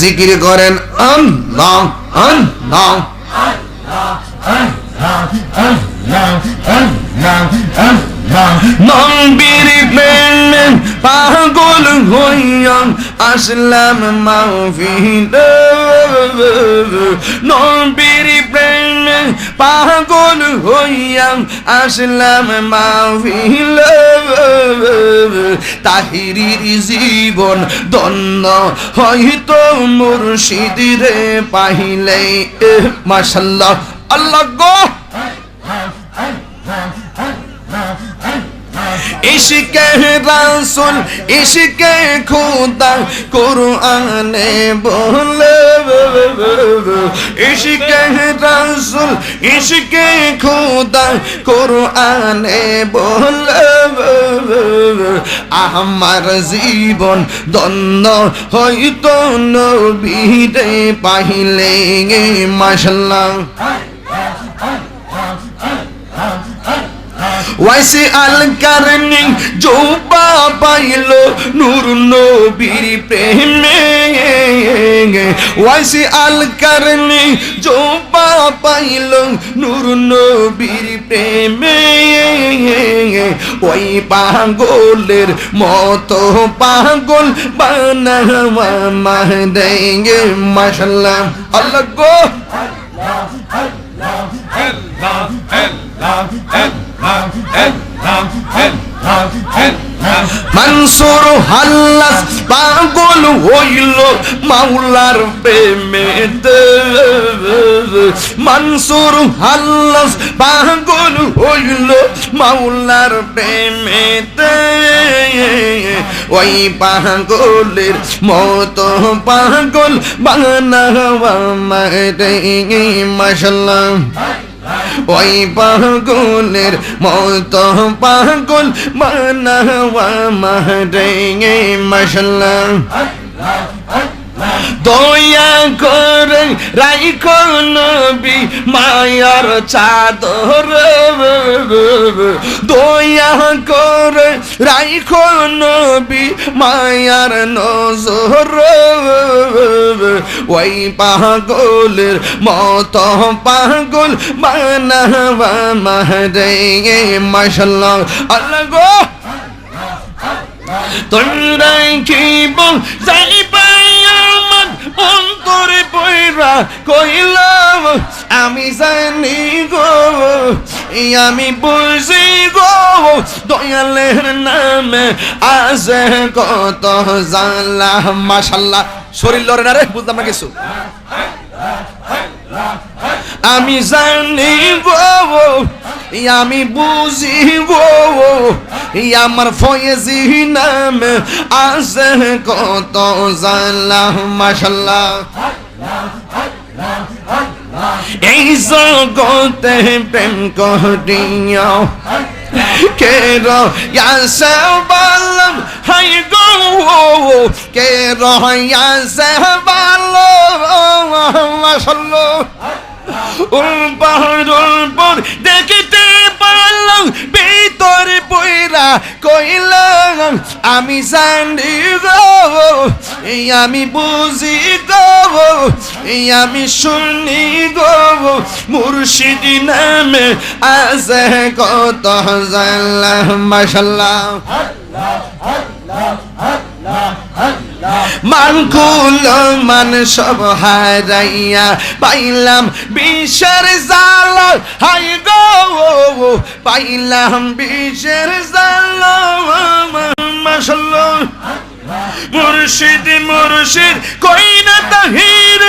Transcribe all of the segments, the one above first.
জিকির করেন আল্লাহ আল্লাহ পাগল হইয়া আসলাম মাহফিল। নবীর প্রেমে পাগল হইয়া আসলাম মাহফিল। তাহিরির জীবন দন্ন হয়তো মুর্শিদিরে পাহিলে মাসাল্লাহ আল্লাহ গো! ইশকে রাসুল ইশকে খুদা কুরআনে বলে, ইশকে রাসুল ইশকে খুদা কুরআনে বলে, আমার জীবন দন্ন হয়তো নবীরে পাহিলে মাশাল্লাহ। ওয়াইসি আল কারনি জোবা পাইল নূর নবীর প্রেমে। ওয়াইসি আল কারনি জোবা পাইল নূর নবীর প্রেমে। ওই পাগলের মতো পাগল বানাওয়া মাহদেঙ্গে, মাশাল্লাহ। আল্লাহ গো। মানসুর হাল্লাস পাগল হইল মাওলার প্রেমেতে। মানসুর হাল্লাস পাগল হইল মাওলার প্রেমেতে। ওই পাগলের মতো পাগল বানাওয়া মারে মাশাল্লাহ ওই পাগলের মত পাগল বানাওয়া মারে মশলা। দয়া করে রাইখো নবী মায়ার চাদর। দয়া করে রাইখো নবী মায়ার নজর। ওই পাগলের মত পাগল বানাওয়া মারে মশলা আল্লাহ তোমরা কি বল, যাই অন্তরে পয়রা কইলাম আমি জানি গো আমি বুঝি গো, দয়ালের নামে আছে কত জানলা মাশাল্লাহ, শরীর লড়ে না রে, বুঝলাম না কিছু। আমি জানি গো আমি বুঝি গো আমার ফয়েজি নামে আছে কত জানলা মাশাল্লাহ। এই জগতে প্রেম করিয়া কে রয়াসে বালম, হাই গো, কে রয়াসে বালম, মাশাল্লাহ। পর দেখিতে পারলাম কইলাম, আমি জানি গো, এই আমি বুঝি গো, এই আমি শুনি গো, মুর্শিদ নামে আছে কত জানলাম, মাশাল্লাহ। মানকুল মান সব হারাইয়া পাইলাম বিষের জাল। হাই গো পাইলাম বিষের জাল। মাসাল্লাহ মুর্শিদ মুর্শিদ কই না তাহির,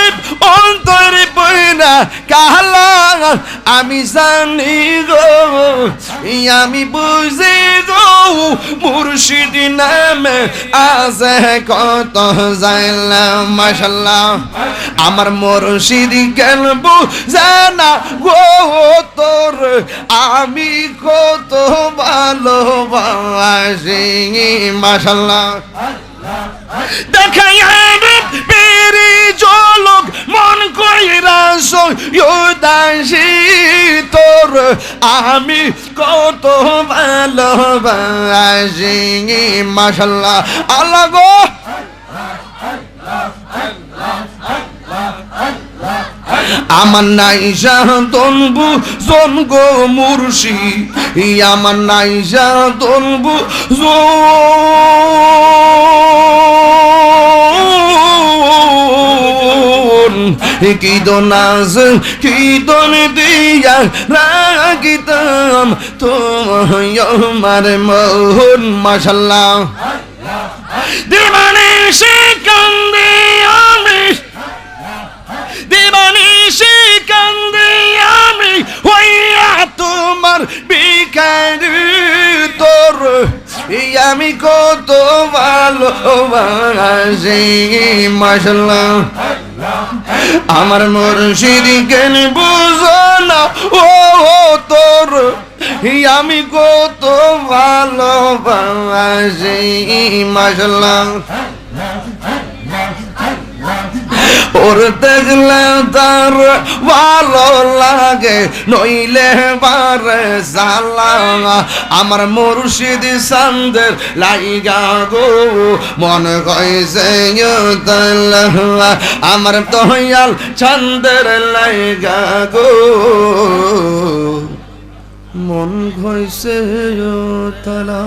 অন্তরে পয়না কালা আমি জানি গো আমি বুঝি গো, মুর্শিদ নামে আছে কত জানলাম, মাশাল্লাহ। আমার মুর্শিদ গেলব জানা গো, তোর আমি কত ভালোবাসি, মাশাল্লাহ। দেখাই পেরি জলক কইরা সদাসি তোর আমি কত ভালোবাসি মাশাল্লাহ আল্লাহ গো। আমার নাই তনবু জনগো মুর্শি, আমার নাই তনবু জন কি দোনাজ কি দন দিয়া রাগিতাম তোমার মোহন, মাশাল্লাহ। দিবানে সে কান্দে আমি দিবানি সে কান্দে আমি হইয়া তোমার বিকার তোর। আমি কত ভালোবাসি মাসাল্লাহ আমার মুর্শিদ কেন বুঝো না ও তোর আমি কত ভালোবাসি মাসাল্লাহ ওর দেখলে তার ভালো লাগে, নইলে বারে জালা আমার মুর্শিদ সান্দের লাইগা গো, মন কইছে আমার দয়াল ছন্দের লাইগা গো, মন কইছে তালা